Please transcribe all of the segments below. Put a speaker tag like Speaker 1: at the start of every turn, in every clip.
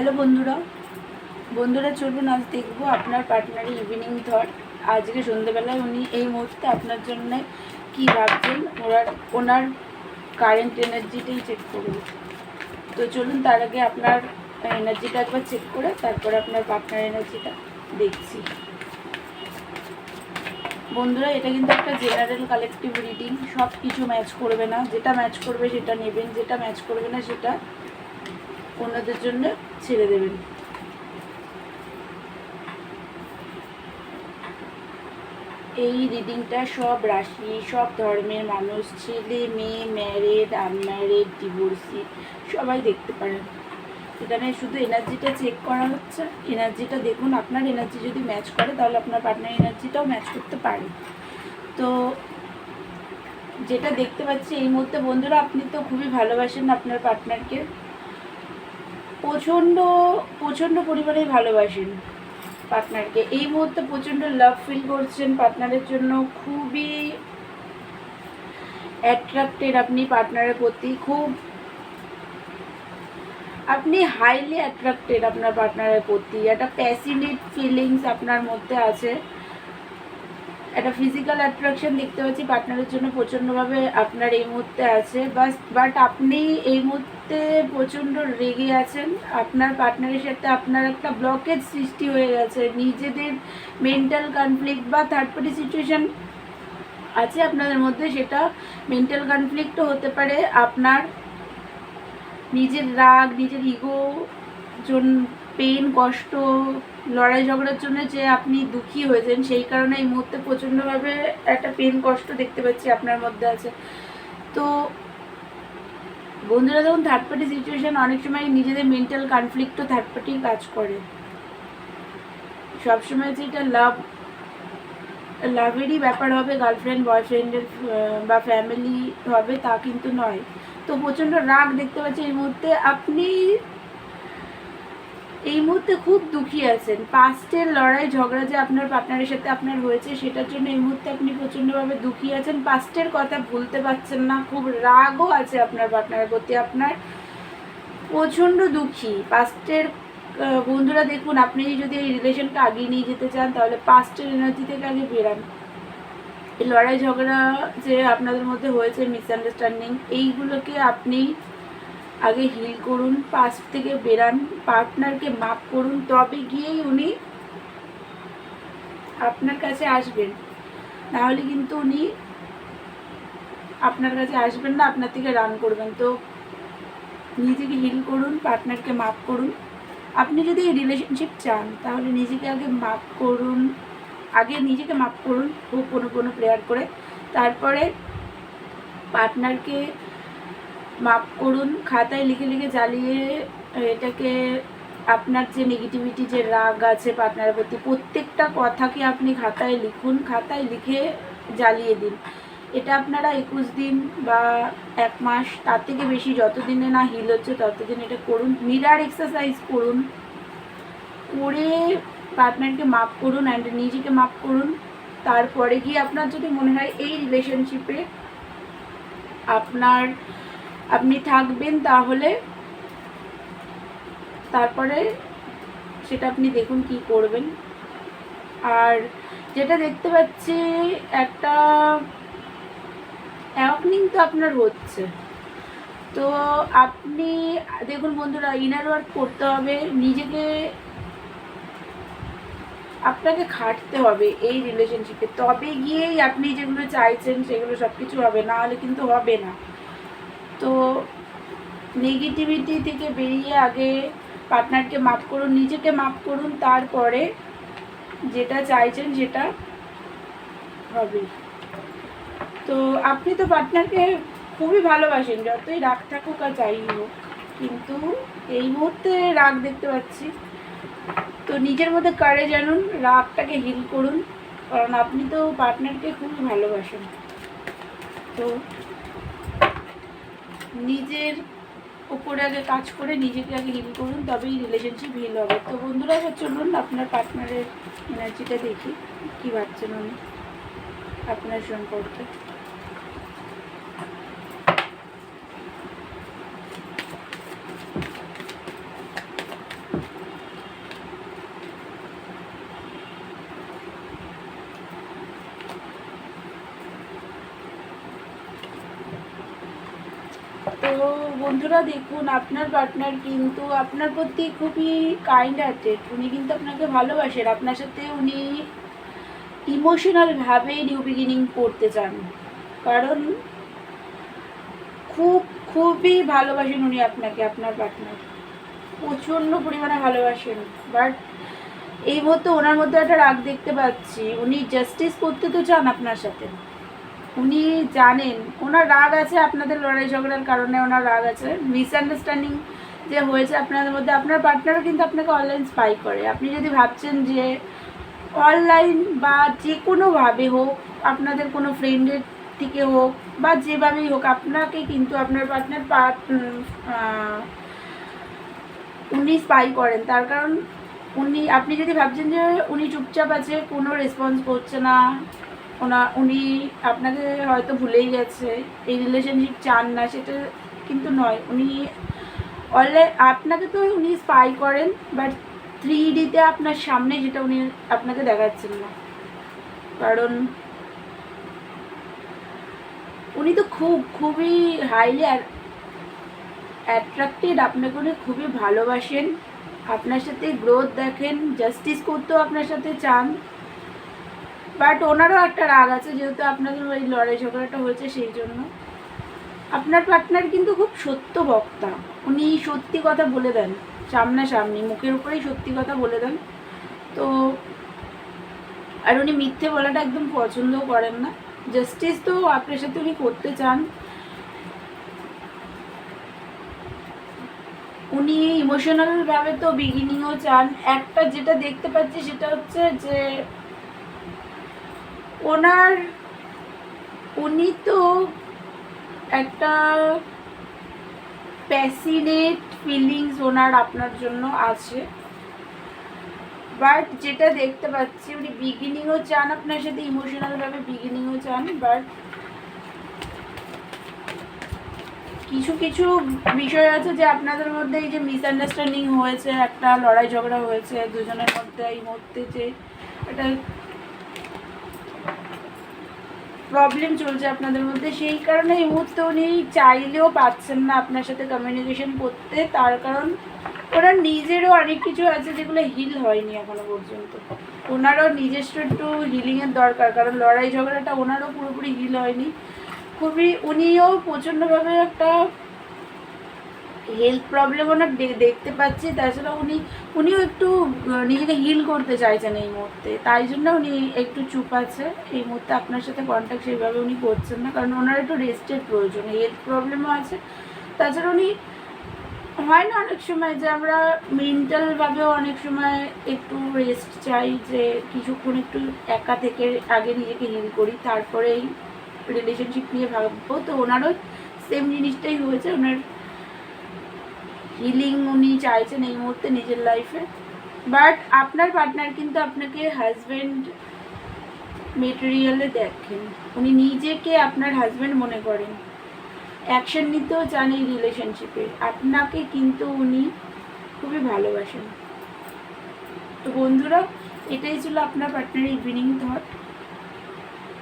Speaker 1: Hello বন্ধুরা। বন্ধুরা, চলুন আজ দেখব আপনার পার্টনারের ইভিনিং থট আজকে সন্ধ্যেবেলায় উনি এই মুহূর্তে আপনার জন্য কি ভাবছেন? ওনার ওনার কারেন্ট এনার্জিটাই চেক করব তো চলুন তার আগে আপনার এনার্জিটা একবার চেক করে তারপরে আপনার পার্টনার এনার্জিটা দেখছি। বন্ধুরা, এটা কিন্তু একটা জেনারেল কালেকটিভ রিডিং সব কিছু ম্যাচ করবে না। যেটা ম্যাচ করবে সেটা নেবেন, যেটা ম্যাচ করবে না সেটা অন্যদের জন্য ছেড়ে দেবেন। এই রিডিংটা সব রাশি, সব ধর্মের মানুষ, ছেলে, মেয়ে ম্যারেড আনম্যারেড ডিভোর্সি সবাই দেখতে পারেন। এখানে শুধু এনার্জিটা চেক করা হচ্ছে। এনার্জিটা দেখুন, আপনার এনার্জি যদি ম্যাচ করে, তাহলে আপনার পার্টনার এনার্জিটাও ম্যাচ করতে পারে। তো যেটা দেখতে পাচ্ছি, এই মুহূর্তে বন্ধুরা, আপনি তো খুবই ভালোবাসেন আপনার পার্টনারকে প্রচণ্ড প্রচণ্ড পরিমাণে ভালোবাসেন পার্টনারকে। এই মুহূর্তে প্রচণ্ড লাভ ফিল করছেন পার্টনারের জন্য। খুবই অ্যাট্রাক্টেড আপনি পার্টনারের প্রতি। খুব আপনি হাইলি অ্যাট্রাক্টেড আপনার পার্টনারের প্রতি। একটা প্যাসিনেট ফিলিংস আপনার মধ্যে আছে। একটা ফিজিক্যাল অ্যাট্রাকশন দেখতে পাচ্ছি পার্টনারের জন্য প্রচণ্ডভাবে আপনার এই মুহূর্তে আছে। বাস বাট আপনি এই মুহূর্তে প্রচণ্ড রেগে আছেন। আপনার পার্টনারের সাথে আপনার একটা ব্লকেজ সৃষ্টি হয়ে গেছে। নিজেদের মেন্টাল কনফ্লিক্ট বা থার্ড পার্টি সিচুয়েশান আছে আপনাদের মধ্যে, সেটা মেন্টাল কনফ্লিক্টও হতে পারে। আপনার নিজের রাগ, নিজের ইগো জন্য পেন কষ্ট, লড়াই ঝগড়ার জন্য যে আপনি দুঃখী হয়েছেন, সেই কারণে এই মুহূর্তে প্রচণ্ডভাবে একটা পেন কষ্ট দেখতে পাচ্ছি আপনার মধ্যে আছে। তো বন্ধুরা যখন থার্ড পার্টি সিচুয়েশন অনেক সময় নিজেদের মেন্টাল কনফ্লিক্টও থার্ড পার্টি কাজ করে। সবসময় যে এটা লাভ লাভেরই ব্যাপার হবে গার্লফ্রেন্ড বয়ফ্রেন্ডের বা ফ্যামিলি হবে, তা কিন্তু নয়। তো প্রচণ্ড রাগ দেখতে পাচ্ছি এই মুহূর্তে। আপনি এই মুহূর্তে খুব দুঃখী আছেন। পাস্টের লড়াই, ঝগড়া যে আপনার পার্টনারের সাথে আপনার হয়েছে, সেটার জন্য এই মুহূর্তে আপনি প্রচণ্ডভাবে দুঃখী আছেন। পাস্টের কথা ভুলতে পারছেন না। খুব রাগও আছে আপনার পার্টনারের প্রতি। আপনার প্রচণ্ড দুঃখী। পাস্টের বন্ধুরা দেখুন, আপনি যদি এই রিলেশনকে আগিয়ে নিয়ে যেতে চান, তাহলে পাস্টের এনার্জি থেকে আগে বেরান। এই লড়াই, ঝগড়া যে আপনাদের মধ্যে হয়েছে মিসআন্ডারস্ট্যান্ডিং এইগুলোকে আপনি আগে হিল করুন পাস্ট থেকে বেরান পার্টনারকে মাপ করুন, তবে গিয়েই উনি আপনার কাছে আসবেন। নাহলে কিন্তু উনি আপনার কাছে আসবেন না, আপনার থেকে রান করবেন। তো নিজেকে হিল করুন পার্টনারকে মাপ করুন। আপনি যদি রিলেশনশিপ চান, তাহলে নিজেকে আগে মাপ করুন, আগে নিজেকে মাপ করুন খুব কোনো কোনো প্রেয়ার করে। তারপরে পার্টনারকে মাপ করুন, খাতায় লিখে লিখে জ্বালিয়ে, এটাকে আপনার যে নেগেটিভিটি যে রাগ আছে পার্টনারের প্রতি, প্রত্যেকটা কথাকে আপনি খাতায় লিখুন? খাতায় লিখে জ্বালিয়ে দিন। এটা আপনারা একুশ দিন বা এক মাস, তার থেকে বেশি যতদিনে না হিল হচ্ছে, ততদিন এটা করুন। মিরার এক্সারসাইজ করুন। করে পার্টনারকে মাপ করুন অ্যান্ড নিজেকে মাপ করুন। তারপরে গিয়ে আপনার যদি মনে হয় এই রিলেশনশিপে আপনার আপনি থাকবেন তাহলে তারপরে সেটা আপনি দেখুন কি করবেন। আর যেটা দেখতে পাচ্ছি, একটা অ্যাওয়াকনিং তো আপনার হচ্ছে। তো আপনি, দেখুন বন্ধুরা ইনার ওয়ার্ক করতে হবে, নিজেকে, আপনাকে খাটতে হবে এই রিলেশনশিপে তবে গিয়েই আপনি যেগুলো চাইছেন, সেগুলো সব কিছু হবে না হলে কিন্তু হবে না। তো নেগেটিভিটি থেকে বেরিয়ে আগে পার্টনারকে মাপ করুন, নিজেকে মাপ করুন, তারপরে যেটা চাইছেন সেটা হবে। তো আপনি তো পার্টনারকে খুবই ভালোবাসেন, যতই রাগ থাকুক আর যাই হোক, কিন্তু এই মুহূর্তে রাগ দেখতে পাচ্ছি। তো নিজের মধ্যে কারে জানুন রাগটাকে হিল করুন, কারণ আপনি তো পার্টনারকে খুবই ভালোবাসেন। তো নিজের ওপরে আগে কাজ করে নিজেকে আগে হিল করুন, তবেই রিলেশনশিপ হিল হবে। তো বন্ধুরা, এবার চলুন আপনার পার্টনারের এনার্জিটা দেখি, কী ভাবছেন উনি আপনার সম্পর্কে। তো বন্ধুরা দেখুন, আপনার পার্টনার কিন্তু আপনার প্রতি খুবই কাইন্ড হার্টেড উনি কিন্তু আপনাকে ভালোবাসেন। আপনার সাথে উনি ইমোশনালভাবে নিউ বিগিনিং করতে চান। কারণ খুব, খুবই ভালোবাসেন উনি আপনাকে, আপনার পার্টনার প্রচণ্ড পরিমাণে ভালোবাসেন। বাট এই মুহূর্তে ওনার মধ্যে একটা রাগ দেখতে পাচ্ছি। উনি জাস্টিস করতে তো চান আপনার সাথে। উনি জানেন, ওনার রাগ আছে আপনাদের লড়াই ঝগড়ার কারণে ওনার রাগ আছে। মিসআন্ডারস্ট্যান্ডিং যে হয়েছে আপনাদের মধ্যে, আপনার পার্টনারও কিন্তু আপনাকে অনলাইন স্পাই করে। আপনি যদি ভাবছেন যে অনলাইন বা যে কোনোভাবে হোক, আপনাদের কোনো ফ্রেন্ডের থেকে হোক বা যেভাবেই হোক, আপনাকে কিন্তু আপনার পার্টনার পার্ট উনি স্পাই করেন। তার কারণ উনি, আপনি যদি ভাবছেন যে উনি চুপচাপ আছে, কোনো রেসপন্স করছে না ওনা, উনি আপনাকে হয়তো ভুলেই গেছে, এই রিলেশনশিপ চান না, সেটা কিন্তু নয়। উনি অনলাইন আপনাকে তো উনি স্পাই করেন বাট থ্রি ডিতে আপনার সামনে যেটা উনি আপনাকে দেখাচ্ছেন না। কারণ উনি তো খুব, খুবই হাইলি অ্যাট্রাক্টেড আপনাকে উনি খুবই ভালোবাসেন। আপনার সাথে গ্রোথ দেখেন জাস্টিস করতেও আপনার সাথে চান। বাট ওনারও একটা রাগ আছে, যেহেতু আপনাদের ওই লড়াই ঝগড়াটা হয়েছে সেই জন্য। আপনার পার্টনার কিন্তু খুব সত্য বক্তা। উনি সত্যি কথা বলে দেন সামনাসামনি মুখের উপরেই সত্যি কথা বলে দেন। তো, আর উনি মিথ্যে বলাটা একদম পছন্দও করেন না। জাস্টিস তো আপনার সাথে উনি করতে চান। উনি ইমোশনালভাবে তো বিগিনিংও চান। একটা যেটা দেখতে পাচ্ছি সেটা হচ্ছে যে ওনার, উনি তো একটা প্যাসিনেট ফিলিংস ওনার আপনার জন্য আছে। বাট যেটা দেখতে পাচ্ছি, উনি বিগিনিংও চান আপনার সাথে ইমোশনালভাবে বিগিনিংও চান বাট কিছু কিছু বিষয় আছে যে আপনাদের মধ্যে এই যে মিসআন্ডারস্ট্যান্ডিং হয়েছে, একটা লড়াই ঝগড়া হয়েছে, দুজনের মধ্যে এই মুহূর্তে যে একটা প্রবলেম চলছে আপনাদের মধ্যে, সেই কারণে এই মুহূর্তে উনি চাইলেও পাচ্ছেন না আপনার সাথে কমিউনিকেশন করতে। তার কারণ ওনার নিজেরও অনেক কিছু আছে যেগুলো হিল হয়নি এখনও পর্যন্ত। ওনারও নিজস্ব একটু হিলিংয়ের দরকার, কারণ লড়াই ঝগড়াটা ওনারও পুরোপুরি হিল হয়নি। খুবই উনিও প্রচণ্ডভাবে একটা হেলথ প্রবলেম ওনার দেখতে পাচ্ছি। তাছাড়া উনি, উনিও একটু নিজেকে হিল করতে চাইছেন এই মুহূর্তে। তাই জন্য উনি একটু চুপ আছে। এই মুহূর্তে আপনার সাথে কন্ট্যাক্ট সেইভাবে উনি করছেন না। কারণ ওনার একটু রেস্টের প্রয়োজন। হেলথ প্রবলেমও আছে। তাছাড়া উনি, হয় না অনেক সময় যে আমরা মেন্টালভাবেও অনেক সময় একটু রেস্ট চাই, যে কিছুক্ষণ একটু একা থেকে আগে নিজেকে হিল করি, তারপরেই রিলেশনশিপ নিয়ে ভাববো। তো ওনারও সেম জিনিসটাই হয়েছে। ওনার হিলিং উনি চাইছেন এই মুহূর্তে নিজের লাইফে বাট আপনার পার্টনার কিন্তু আপনাকে হাজব্যান্ড মেটেরিয়ালে দেখেন। উনি নিজেকে আপনার হাজব্যান্ড মনে করেন। অ্যাকশন নিতেও চান এই রিলেশনশিপে আপনাকে কিন্তু উনি খুবই ভালোবাসেন। তো বন্ধুরা, এটাই ছিল আপনার পার্টনার ইভিনিং থট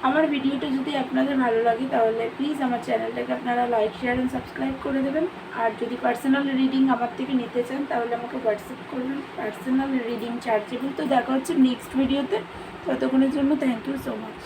Speaker 1: আমার ভিডিওটা যদি আপনাদের ভালো লাগে তাহলে প্লিজ আমার চ্যানেলটাকে আপনারা লাইক শেয়ার অ্যান্ড সাবস্ক্রাইব করে দেবেন। আর যদি পার্সোনাল রিডিং আমার থেকে নিতে চান তাহলে আমাকে হোয়াটসঅ্যাপ করবেন। পার্সোনাল রিডিং চার্জেবল তো দেখা হচ্ছে নেক্সট ভিডিওতে ততক্ষণের জন্য থ্যাংক ইউ সো মাচ